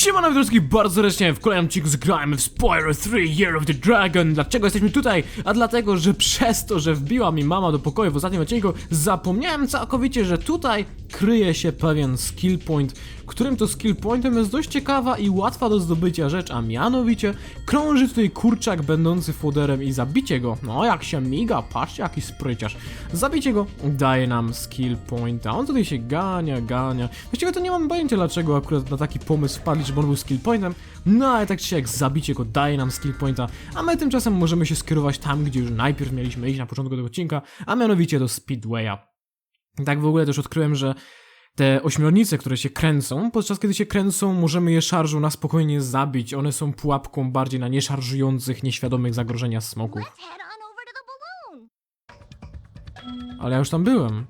Siemano wszystkich bardzo serdecznie, w kolejnym odcinku zgrałem w Spyro 3 Year of the Dragon. Dlaczego jesteśmy tutaj? A dlatego, że przez to, że wbiła mi mama do pokoju w ostatnim odcinku, zapomniałem całkowicie, że tutaj kryje się pewien skill point, którym to skill pointem jest dość ciekawa i łatwa do zdobycia rzecz, a mianowicie krąży tutaj kurczak będący foderem i zabicie go, no jak się miga, patrzcie jaki spryciarz, zabicie go daje nam skill pointa, on tutaj się gania, gania, właściwie to nie mam pojęcia dlaczego akurat na taki pomysł wpadli, żeby on był skill pointem, no ale tak czy siak zabicie go daje nam skill pointa, a my tymczasem możemy się skierować tam, gdzie już najpierw mieliśmy iść na początku tego odcinka, a mianowicie do Speedwaya. Tak w ogóle też odkryłem, że te ośmiornice, które się kręcą, podczas kiedy się kręcą, możemy je szarżą na spokojnie zabić. One są pułapką bardziej na nieszarżujących, nieświadomych zagrożenia smoków. Ale ja już tam byłem.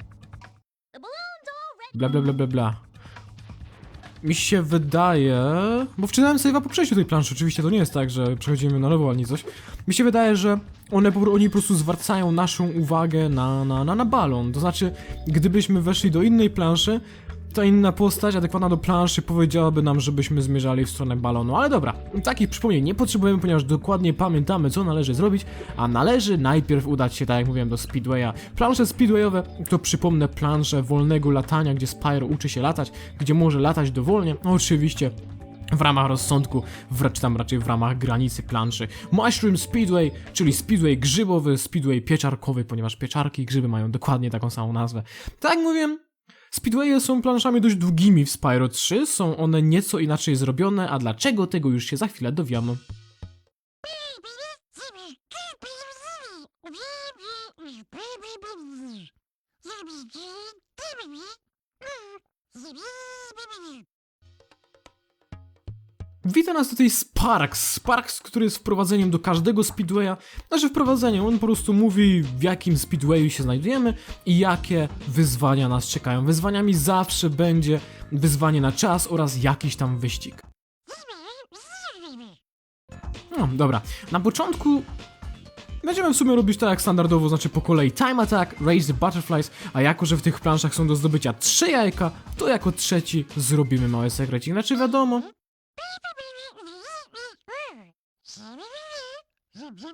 Bla bla bla bla bla. Mi się wydaje, bo wczytałem save'a po przejściu tej planszy, oczywiście to nie jest tak, że przechodzimy na nowo ani coś. Mi się wydaje, że one po, oni po prostu zwracają naszą uwagę na, na, na, na balon. To znaczy, gdybyśmy weszli do innej planszy, to inna postać adekwatna do planszy powiedziałaby nam, żebyśmy zmierzali w stronę balonu. Ale dobra, takich przypomnień nie potrzebujemy, ponieważ dokładnie pamiętamy, co należy zrobić, a należy najpierw udać się, tak jak mówiłem, do Speedwaya. Plansze Speedwayowe to przypomnę plansze wolnego latania, gdzie Spyro uczy się latać, gdzie może latać dowolnie. Oczywiście w ramach rozsądku, wręcz tam raczej w ramach granicy planszy. Mushroom Speedway, czyli Speedway grzybowy, Speedway pieczarkowy, ponieważ pieczarki i grzyby mają dokładnie taką samą nazwę. Tak jak mówiłem, Speedwaye są planszami dość długimi w Spyro 3, są one nieco inaczej zrobione, a dlaczego tego już się za chwilę dowiemy. Wita nas tutaj Sparks. Sparks, który jest wprowadzeniem do każdego Speedwaya. Znaczy wprowadzeniem, on po prostu mówi w jakim Speedwayu się znajdujemy i jakie wyzwania nas czekają. Wyzwaniami zawsze będzie wyzwanie na czas oraz jakiś tam wyścig. No, dobra. Na początku będziemy w sumie robić tak jak standardowo, znaczy po kolei Time Attack, Raise the Butterflies, a jako, że w tych planszach są do zdobycia trzy jajka, to jako trzeci zrobimy mały sekrecik. Znaczy wiadomo,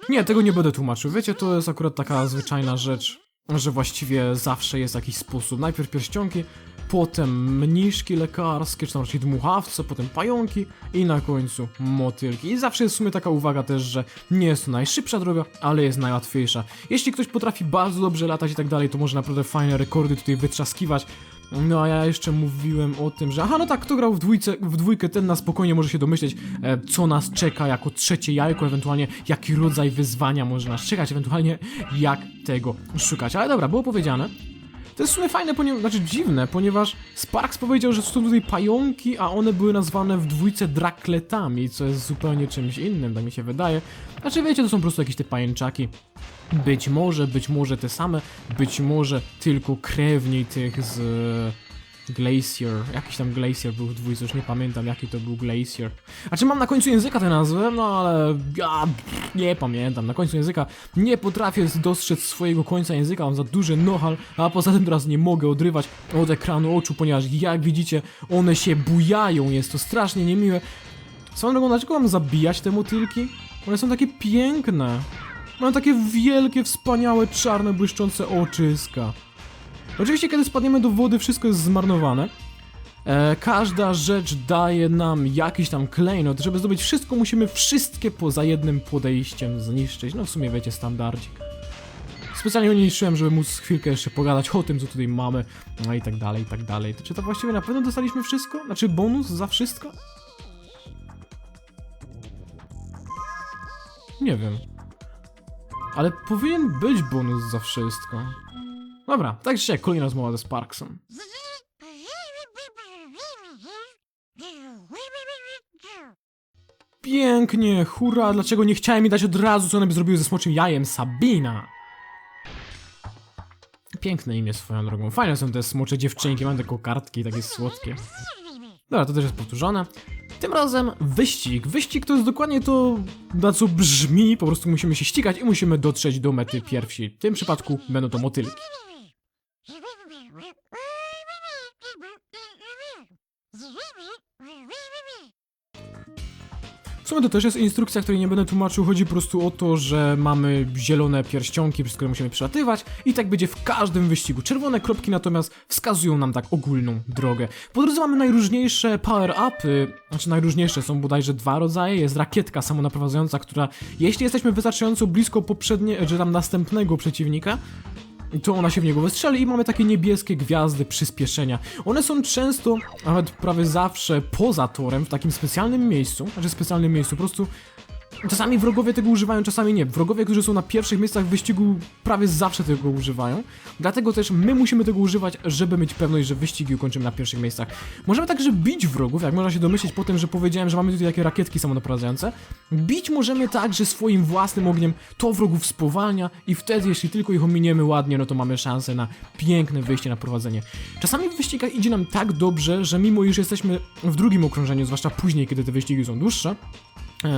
Nie, tego nie będę tłumaczył. Wiecie, to jest akurat taka zwyczajna rzecz, że właściwie zawsze jest jakiś sposób. Najpierw pierścionki, potem mniszki lekarskie, czy tam raczej dmuchawce, potem pająki i na końcu motylki. I zawsze jest w sumie taka uwaga też, że nie jest to najszybsza droga, ale jest najłatwiejsza. Jeśli ktoś potrafi bardzo dobrze latać i tak dalej, to może naprawdę fajne rekordy tutaj wytrzaskiwać. No a ja jeszcze mówiłem o tym, że aha, no tak, kto grał w, dwójce, w dwójkę, ten na spokojnie może się domyśleć, e, co nas czeka jako trzecie jajko, ewentualnie jaki rodzaj wyzwania może nas czekać, ewentualnie jak tego szukać. Ale dobra, było powiedziane. To jest w sumie fajne, ponieważ, znaczy dziwne, ponieważ Sparks powiedział, że są tutaj pająki, a one były nazwane w dwójce drakletami, co jest zupełnie czymś innym, tak mi się wydaje. Znaczy wiecie, to są po prostu jakieś te pajęczaki. Być może, być może te same, być może tylko krewni tych z e, Glacier. Jakiś tam Glacier był w dwójce, już nie pamiętam jaki to był Glacier. A czy mam na końcu języka tę nazwę? No ale ja nie pamiętam. Na końcu języka nie potrafię dostrzec swojego końca języka, mam za duży nohal, a poza tym teraz nie mogę odrywać od ekranu oczu, ponieważ jak widzicie, one się bujają, jest to strasznie niemiłe. Swoją drogą, dlaczego mam zabijać te motylki? One są takie piękne. Mają takie wielkie, wspaniałe, czarne, błyszczące oczyska. Oczywiście, kiedy spadniemy do wody, wszystko jest zmarnowane. E, każda rzecz daje nam jakiś tam klejnot. Żeby zdobyć wszystko, musimy wszystkie poza jednym podejściem zniszczyć. No w sumie wiecie, standardzik. Specjalnie nie niszczyłem, żeby móc chwilkę jeszcze pogadać o tym, co tutaj mamy, no i tak dalej, i tak dalej. Czy to właściwie na pewno dostaliśmy wszystko? Znaczy bonus za wszystko? Nie wiem. Ale powinien być bonus za wszystko. Dobra, tak czy siak, kolejna rozmowa ze Sparksem. Pięknie, hurra, dlaczego nie chciałem mi dać od razu, co one by zrobiły ze smoczym jajem? Sabina! Piękne imię swoją drogą. Fajne są te smocze dziewczynki, mam te kokardki takie słodkie. Dobra, to też jest powtórzone. Tym razem wyścig. Wyścig to jest dokładnie to, na co brzmi. Po prostu musimy się ścigać i musimy dotrzeć do mety pierwsi. W tym przypadku będą to motylki. W sumie to też jest instrukcja, której nie będę tłumaczył. Chodzi po prostu o to, że mamy zielone pierścionki, przez które musimy przelatywać i tak będzie w każdym wyścigu. Czerwone kropki natomiast wskazują nam tak ogólną drogę. Po drodze mamy najróżniejsze power-upy, znaczy najróżniejsze są bodajże dwa rodzaje. Jest rakietka samonaprowadzająca, która jeśli jesteśmy wystarczająco blisko poprzednie, czy tam następnego przeciwnika, to ona się w niego wystrzeli i mamy takie niebieskie gwiazdy przyspieszenia. One są często, nawet prawie zawsze poza torem, w takim specjalnym miejscu, znaczy specjalnym miejscu, po prostu czasami wrogowie tego używają, czasami nie. Wrogowie, którzy są na pierwszych miejscach wyścigu, prawie zawsze tego używają. Dlatego też my musimy tego używać, żeby mieć pewność, że wyścigi ukończymy na pierwszych miejscach. Możemy także bić wrogów, jak można się domyśleć po tym, że powiedziałem, że mamy tutaj takie rakietki samonaprowadzające. Bić możemy także swoim własnym ogniem, to wrogów spowalnia i wtedy, jeśli tylko ich ominiemy ładnie, no to mamy szansę na piękne wyjście na prowadzenie. Czasami w wyścigach idzie nam tak dobrze, że mimo iż jesteśmy w drugim okrążeniu, zwłaszcza później, kiedy te wyścigi są dłuższe,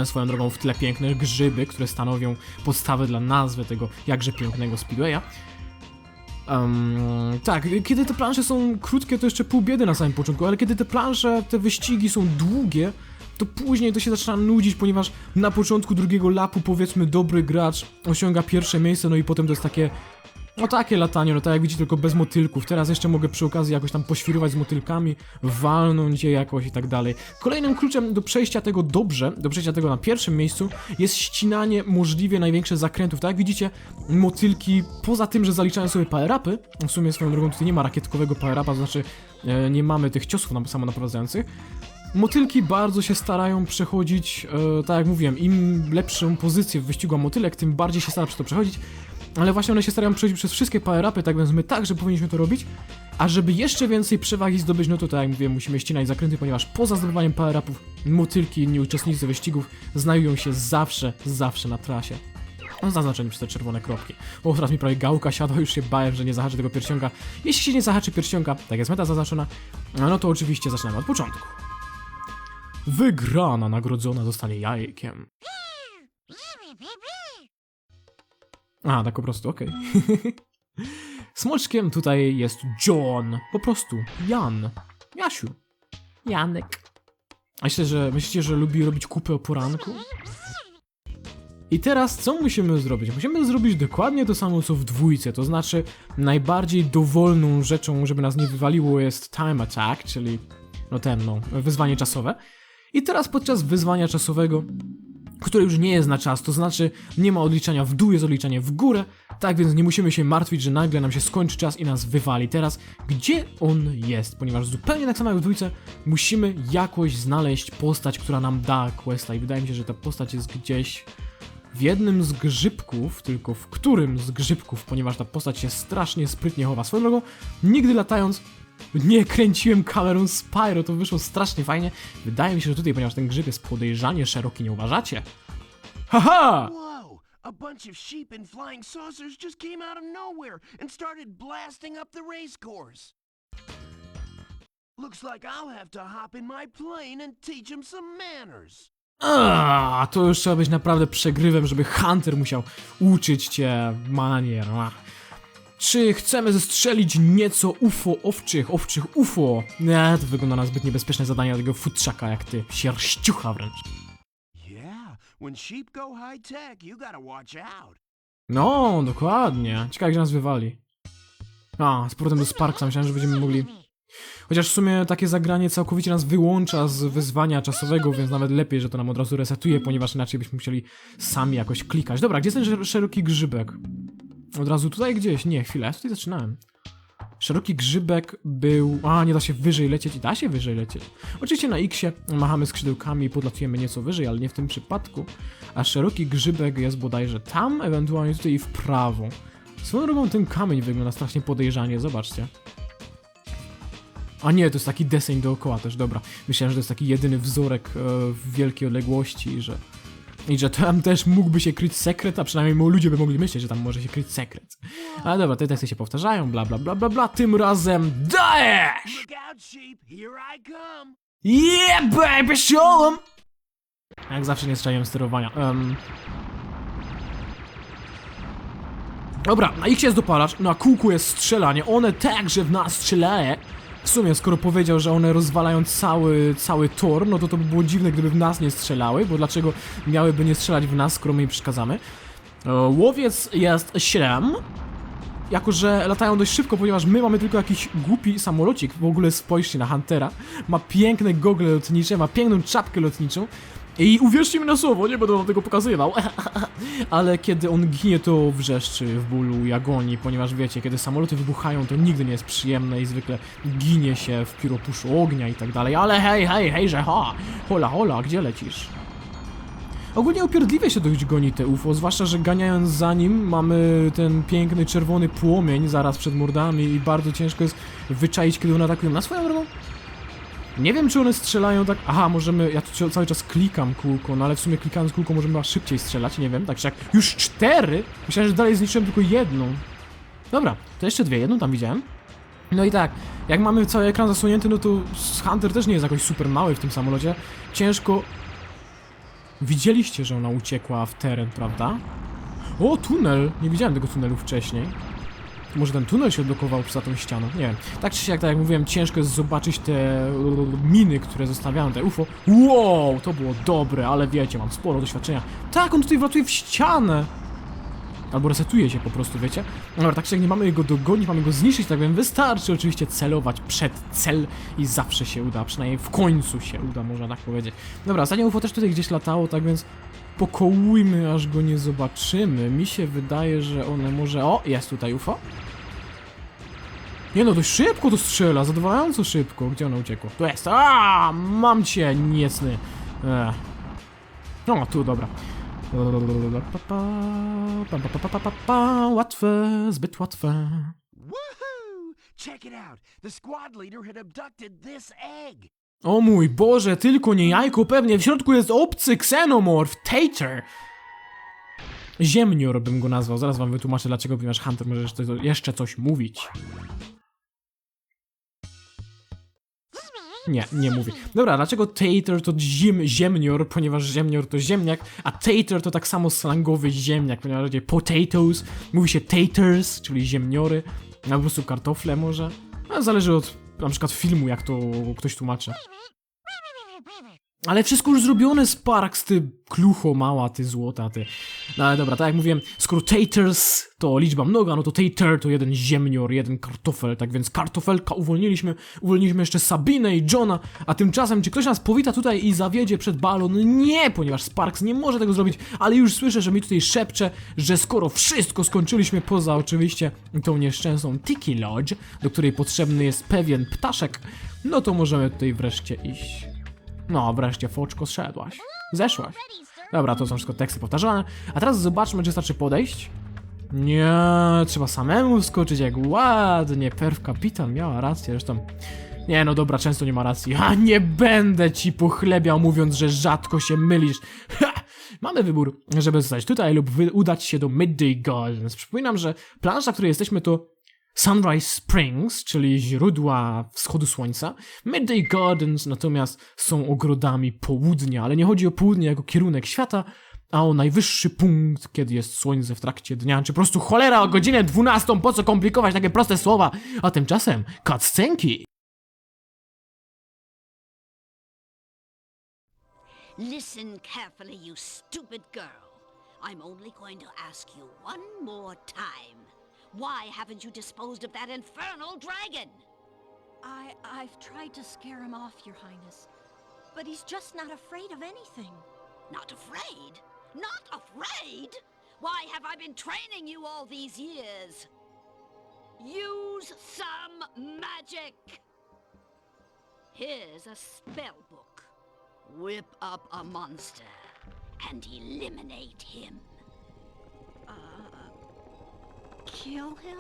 Swoją drogą w tle piękne grzyby, które stanowią podstawę dla nazwy tego jakże pięknego speedwaya. Em, tak, kiedy te plansze są krótkie, to jeszcze pół biedy na samym początku, ale kiedy te plansze, te wyścigi są długie, to później to się zaczyna nudzić, ponieważ na początku drugiego lapu, powiedzmy, dobry gracz osiąga pierwsze miejsce, no i potem to jest takie no takie latanie, no tak jak widzicie, tylko bez motylków. Teraz jeszcze mogę przy okazji jakoś tam poświrować z motylkami, walnąć je jakoś i tak dalej. Kolejnym kluczem do przejścia tego dobrze, do przejścia tego na pierwszym miejscu, jest ścinanie możliwie największych zakrętów. Tak jak widzicie, motylki, poza tym, że zaliczają sobie power-upy, w sumie swoją drogą tutaj nie ma rakietkowego power-upa, to znaczy e, nie mamy tych ciosów nam samonaprowadzających, Motylki bardzo się starają przechodzić, e, tak jak mówiłem, im lepszą pozycję w wyścigu motylek, tym bardziej się stara przez to przechodzić. Ale właśnie one się starają przechodzić przez wszystkie power-upy, tak więc my także powinniśmy to robić. A żeby jeszcze więcej przewagi zdobyć, no to tak jak mówiłem, musimy ścinać zakręty, ponieważ poza zdobywaniem power-upów, motylki, inni uczestnicy wyścigów znajdują się zawsze, zawsze na trasie. No, zaznaczeni przez te czerwone kropki. O, teraz mi prawie gałka siadła, już się bałem, że nie zahaczy tego pierścionka. Jeśli się nie zahaczy pierścionka, tak jest meta zaznaczona, no to oczywiście zaczynamy od początku. Wygrana nagrodzona zostanie jajkiem. A, tak po prostu, okej. Smoczkiem tutaj jest John. Po prostu Jan. Jasiu. Janek. A myślę, że myślicie, że lubi robić kupy o poranku? I teraz co musimy zrobić? Musimy zrobić dokładnie to samo co w dwójce, to znaczy najbardziej dowolną rzeczą, żeby nas nie wywaliło jest time attack, czyli no ten no, wyzwanie czasowe. I teraz podczas wyzwania czasowego, które już nie jest na czas, to znaczy nie ma odliczania w dół, jest odliczanie w górę, tak więc nie musimy się martwić, że nagle nam się skończy czas i nas wywali. Teraz, gdzie on jest? Ponieważ zupełnie tak samo jak w dwójce, musimy jakoś znaleźć postać, która nam da questa i wydaje mi się, że ta postać jest gdzieś w jednym z grzybków, tylko w którym z grzybków, ponieważ ta postać się strasznie sprytnie chowa. Swoją drogą, nigdy latając nie kręciłem kamerą Spyro, to wyszło strasznie fajnie. Wydaje mi się, że tutaj, ponieważ ten grzyb jest podejrzanie szeroki, nie uważacie? Haha! Whoa! A bunch of sheep in flying saucers just came out of nowhere and started blasting up the race course. Looks like I'll have to hop in my plane and teach them some manners. A, to już trzeba być naprawdę przegrywem, żeby Hunter musiał uczyć cię manier. Ach. Czy chcemy zestrzelić nieco UFO owczych, owczych UFO? Nie, to wygląda na zbyt niebezpieczne zadanie dla tego futrzaka jak ty, sierściucha wręcz. No, dokładnie. Ciekawe, gdzie nas wywali. A, z powrotem do Sparksa, myślałem, że będziemy mogli... Chociaż w sumie takie zagranie całkowicie nas wyłącza z wyzwania czasowego, więc nawet lepiej, że to nam od razu resetuje, ponieważ inaczej byśmy musieli sami jakoś klikać. Dobra, gdzie jest ten szer- szeroki grzybek? Od razu tutaj gdzieś? Nie, chwilę, ja tutaj zaczynałem. Szeroki grzybek był... A, nie da się wyżej lecieć. Da się wyżej lecieć. Oczywiście na X-ie machamy skrzydełkami i podlatujemy nieco wyżej, ale nie w tym przypadku. A szeroki grzybek jest bodajże tam, ewentualnie tutaj w prawo. Swoją drogą ten kamień wygląda strasznie podejrzanie, zobaczcie. A nie, to jest taki deseń dookoła też, dobra. Myślałem, że to jest taki jedyny wzorek e, w wielkiej odległości że... I że tam też mógłby się kryć sekret, a przynajmniej ludzie by mogli myśleć, że tam może się kryć sekret. Ale dobra, te teksty się powtarzają, bla bla bla bla bla, tym razem come. Yeah, baby, show 'em! Jak zawsze nie strzelają sterowania. Um. Dobra, na X jest dopalacz, na kółku jest strzelanie, one także w nas strzelają. W sumie, skoro powiedział, że one rozwalają cały, cały tor, no to to by było dziwne, gdyby w nas nie strzelały, bo dlaczego miałyby nie strzelać w nas, skoro my im przeszkadzamy? E, Łowiec jest 7. Jako, że latają dość szybko, ponieważ my mamy tylko jakiś głupi samolocik. W ogóle spojrzcie na Huntera. Ma piękne gogle lotnicze, ma piękną czapkę lotniczą. I uwierzcie mi na słowo, nie będę wam tego pokazywał. Ale kiedy on ginie, to wrzeszczy w bólu i agonii, ponieważ wiecie, kiedy samoloty wybuchają, to nigdy nie jest przyjemne i zwykle ginie się w pióropuszu ognia i tak dalej. Ale hej, hej, hej, że ha! Hola, hola, gdzie lecisz? Ogólnie upierdliwie się dość goni te UFO, zwłaszcza, że ganiając za nim mamy ten piękny czerwony płomień zaraz przed mordami i bardzo ciężko jest wyczaić, kiedy one atakują na swoją drogą. Nie wiem, czy one strzelają tak... Aha, możemy... Ja tu cały czas klikam kółko, no ale w sumie klikając kółko możemy chyba szybciej strzelać, nie wiem. Także jak już cztery, myślałem, że dalej zniszczyłem tylko jedną. Dobra, to jeszcze dwie, jedną tam widziałem. No i tak, jak mamy cały ekran zasłonięty, no to Hunter też nie jest jakoś super mały w tym samolocie. Ciężko Widzieliście, że ona uciekła w teren, prawda? O, tunel! Nie widziałem tego tunelu wcześniej. Może ten tunel się odblokował za tą ścianą? Nie wiem. Tak czy siak, tak jak mówiłem, ciężko jest zobaczyć te miny, które zostawiają te UFO. Wow, to było dobre, ale wiecie, mam sporo doświadczenia. Tak, on tutaj wlatuje w ścianę! Albo resetuje się po prostu, wiecie? Dobra, tak czy jak nie mamy go dogonić, mamy go zniszczyć, tak więc wystarczy oczywiście celować przed cel i zawsze się uda, przynajmniej w końcu się uda, można tak powiedzieć. Dobra, ostatnie UFO też tutaj gdzieś latało, tak więc pokołujmy, aż go nie zobaczymy. Mi się wydaje, że one może... O, jest tutaj UFO. Nie no, dość szybko to strzela, zadowalająco szybko. Gdzie ono uciekło? Tu jest! A, mam cię, niecny. Ech. No, tu, dobra. Łatwe, zbyt łatwe. Woohoo! Check it out. The squad leader had abducted this egg. O mój Boże, tylko nie jajko, pewnie w środku jest obcy ksenomorf, Tater. Ziemnior bym go nazwał, zaraz wam wytłumaczę dlaczego, ponieważ Hunter może jeszcze, jeszcze coś mówić. Nie, nie mówi. Dobra, dlaczego tater to ziem, ziemnior, ponieważ ziemnior to ziemniak, a tater to tak samo slangowy ziemniak, ponieważ raczej potatoes, mówi się taters, czyli ziemniory, a po prostu kartofle może. No, zależy od na przykład filmu, jak to ktoś tłumaczy. Ale wszystko już zrobione, Sparks, ty klucho mała, ty złota, ty. No ale dobra, tak jak mówiłem, skoro taters to liczba mnoga, no to tater to jeden ziemnior, jeden kartofel, tak więc kartofelka uwolniliśmy, uwolniliśmy jeszcze Sabinę i Johna, a tymczasem czy ktoś nas powita tutaj i zawiedzie przed balon? Nie, ponieważ Sparks nie może tego zrobić, ale już słyszę, że mi tutaj szepcze, że skoro wszystko skończyliśmy, poza oczywiście tą nieszczęsną Tiki Lodge, do której potrzebny jest pewien ptaszek, no to możemy tutaj wreszcie iść. No, wreszcie, foczko, zszedłaś. Zeszłaś. Dobra, to są wszystko teksty powtarzane. A teraz zobaczmy, czy wystarczy podejść. Nie, trzeba samemu skoczyć jak ładnie. Perf kapitan miała rację, zresztą. Nie, no dobra, często nie ma racji. A nie będę ci pochlebiał, mówiąc, że rzadko się mylisz. Ha! Mamy wybór, żeby zostać tutaj lub udać się do Midday Gardens. Przypominam, że plansza, w której jesteśmy, to Sunrise Springs, czyli źródła wschodu słońca. Midday Gardens natomiast są ogrodami południa, ale nie chodzi o południe jako kierunek świata, a o najwyższy punkt, kiedy jest słońce w trakcie dnia, czy po prostu cholera o godzinę 12, po co komplikować takie proste słowa, a tymczasem cutscenki. Listen carefully, you stupid girl. I'm only going to ask you one more time. Why haven't you disposed of that infernal dragon? I I've tried to scare him off, Your Highness, but he's just not afraid of anything. Not afraid? Not afraid? Why have I been training you all these years? Use some magic! Here's a spell book. Whip up a monster and eliminate him. Kill him?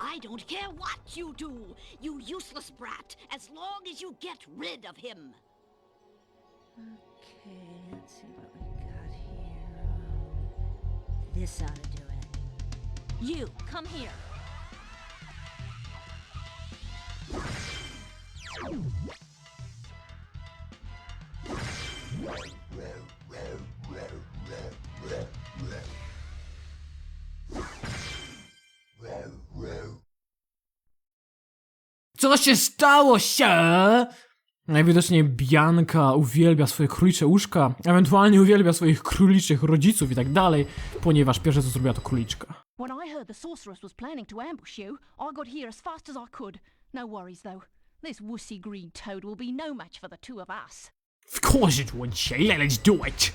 I don't care what you do, you useless brat, as long as you get rid of him. Okay, let's see what we got here. This ought to do it. You, come here. Co się stało się? Najwidoczniej Bianka uwielbia swoje królicze łóżka, ewentualnie uwielbia swoich króliczych rodziców i tak dalej, ponieważ pierwsze co zrobiła to króliczka. When I heard the sorceress was planning to ambush you, I got here as fast as I could. No worries, though. This wussy green toad will be no match for the two of us. Of course it would, Shayla, let's do it!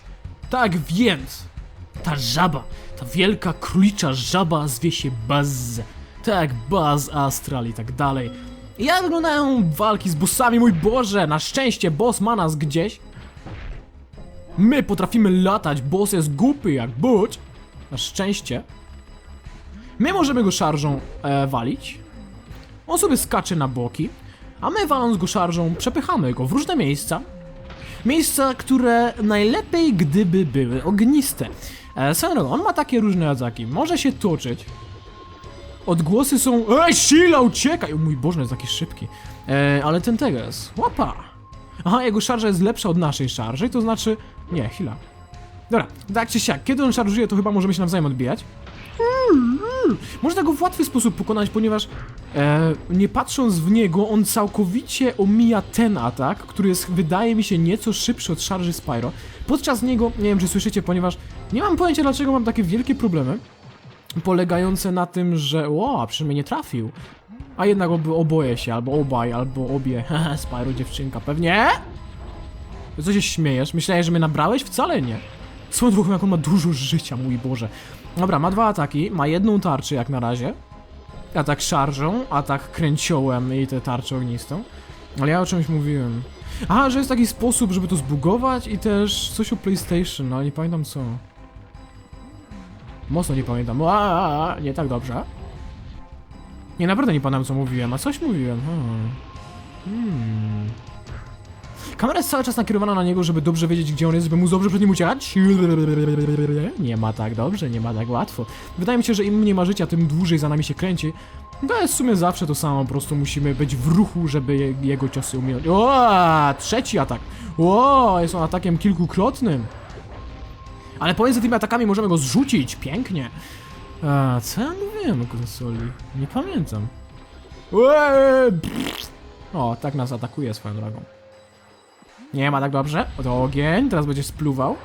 Tak więc, ta żaba, ta wielka królicza żaba zwie się Buzz. Tak, Buzz Astral i tak dalej. Jak wyglądają walki z bossami, mój Boże? Na szczęście boss ma nas gdzieś. My potrafimy latać, boss jest głupy jak buć. Na szczęście. My możemy go szarżą e, walić. On sobie skacze na boki. A my waląc go szarżą przepychamy go w różne miejsca. Miejsca, które najlepiej gdyby były ogniste. E, on ma takie różne ataki. Może się toczyć. Odgłosy są... Ej, Sheila, uciekaj! O mój Boże, jest taki szybki. E, ale ten tego jest. Łapa! Aha, jego szarża jest lepsza od naszej szarży, to znaczy... Nie, chwila. Dobra, tak czy siak, kiedy on szarżuje, to chyba możemy się nawzajem odbijać. Można go w łatwy sposób pokonać, ponieważ e, nie patrząc w niego, on całkowicie omija ten atak, który jest, wydaje mi się, nieco szybszy od szarży Spyro. Podczas niego, nie wiem czy słyszycie, ponieważ nie mam pojęcia dlaczego mam takie wielkie problemy, polegające na tym, że o, a przecież mnie nie trafił. A jednak oby, oboje się, albo obaj, albo obie. Haha, Spyro dziewczynka, pewnie? Co się śmiejesz? Myślałeś, że mnie nabrałeś? Wcale nie. Swoją drogą, jak on ma dużo życia, mój Boże. Dobra, ma dwa ataki, ma jedną tarczę jak na razie. Atak szarżą, atak kręciołem i tę tarczę ognistą. Ale ja o czymś mówiłem. Aha, że jest taki sposób, żeby to zbugować i też coś o PlayStation, no ale nie pamiętam co. Mocno nie pamiętam. Ua, nie tak dobrze. Nie, naprawdę nie pamiętam co mówiłem, a coś mówiłem. Hmm. Hmm. Kamera jest cały czas nakierowana na niego, żeby dobrze wiedzieć, gdzie on jest, żeby mu dobrze przed nim uciekać. Nie ma tak dobrze, nie ma tak łatwo. Wydaje mi się, że im mniej ma życia, tym dłużej za nami się kręci. To jest w sumie zawsze to samo, po prostu musimy być w ruchu, żeby je, jego ciosy umieć. O, trzeci atak. O, jest on atakiem kilkukrotnym. Ale pomiędzy tymi atakami możemy go zrzucić, pięknie. A, co ja mówiłem o konsoli? Nie pamiętam. Eee. O, tak nas atakuje swoją drogą. Nie ma tak dobrze. Oto ogień, teraz będziesz spluwał.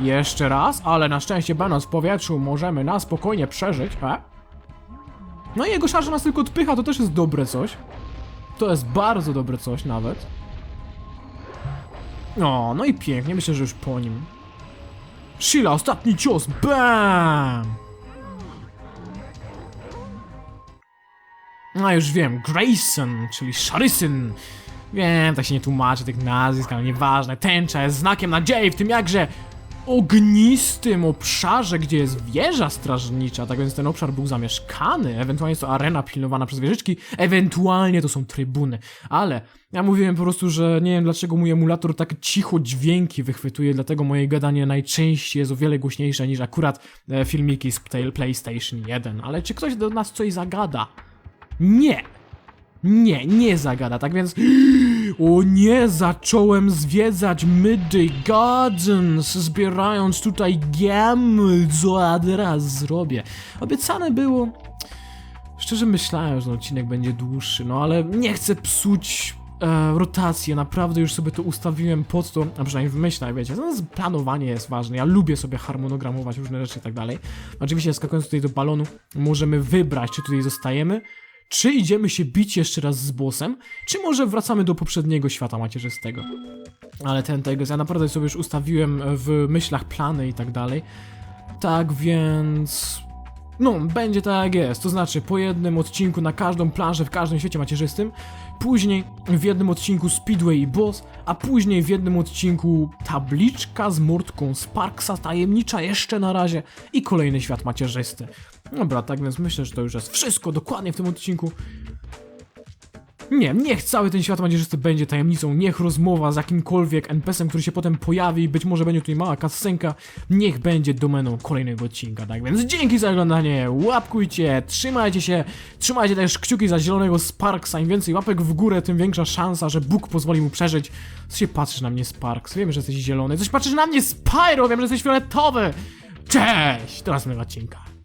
Jeszcze raz, ale na szczęście będąc w powietrzu możemy na spokojnie przeżyć, e? No i jego szarża nas tylko odpycha, to też jest dobre coś. To jest bardzo dobre coś nawet. O, no i pięknie, myślę, że już po nim. Sheila, ostatni cios, BAM! A już wiem, Grayson, czyli Sharysyn. Wiem, tak się nie tłumaczy tych nazwisk, ale nieważne. Tęcza jest znakiem nadziei w tym jakże ognistym obszarze, gdzie jest wieża strażnicza, tak więc ten obszar był zamieszkany, ewentualnie jest to arena pilnowana przez wieżyczki, ewentualnie to są trybuny, ale ja mówiłem po prostu, że nie wiem dlaczego mój emulator tak cicho dźwięki wychwytuje, dlatego moje gadanie najczęściej jest o wiele głośniejsze niż akurat e, filmiki z Play- PlayStation 1, ale czy ktoś do nas coś zagada? Nie! Nie, nie zagada, tak więc... O nie, zacząłem zwiedzać Midday Gardens, zbierając tutaj gemy, co teraz zrobię. Obiecane było... Szczerze myślałem, że ten odcinek będzie dłuższy, no ale nie chcę psuć e, rotacji, naprawdę już sobie to ustawiłem pod to, a przynajmniej w wiecie, no, planowanie jest ważne, ja lubię sobie harmonogramować różne rzeczy i tak dalej. Oczywiście skakując tutaj do balonu, możemy wybrać, czy tutaj zostajemy, czy idziemy się bić jeszcze raz z bossem, czy może wracamy do poprzedniego świata macierzystego. Ale ten tego, ja naprawdę sobie już ustawiłem w myślach plany i tak dalej. Tak więc... No, będzie tak jak jest, to znaczy po jednym odcinku na każdą planżę w każdym świecie macierzystym, później w jednym odcinku Speedway i Boss, a później w jednym odcinku tabliczka z mordką Sparksa, tajemnicza jeszcze na razie i kolejny świat macierzysty. Dobra, tak więc myślę, że to już jest wszystko dokładnie w tym odcinku. Nie, niech cały ten świat macierzysty będzie tajemnicą, niech rozmowa z jakimkolwiek NPC-em, który się potem pojawi, być może będzie tutaj mała kascenka, niech będzie domeną kolejnego odcinka, tak więc dzięki za oglądanie, łapkujcie, trzymajcie się, trzymajcie też kciuki za zielonego Sparksa, im więcej łapek w górę, tym większa szansa, że Bóg pozwoli mu przeżyć. Co się patrzysz na mnie Sparks? Wiem, że jesteś zielony, coś patrzysz na mnie Spyro, wiem, że jesteś fioletowy! Cześć! Do następnego odcinka.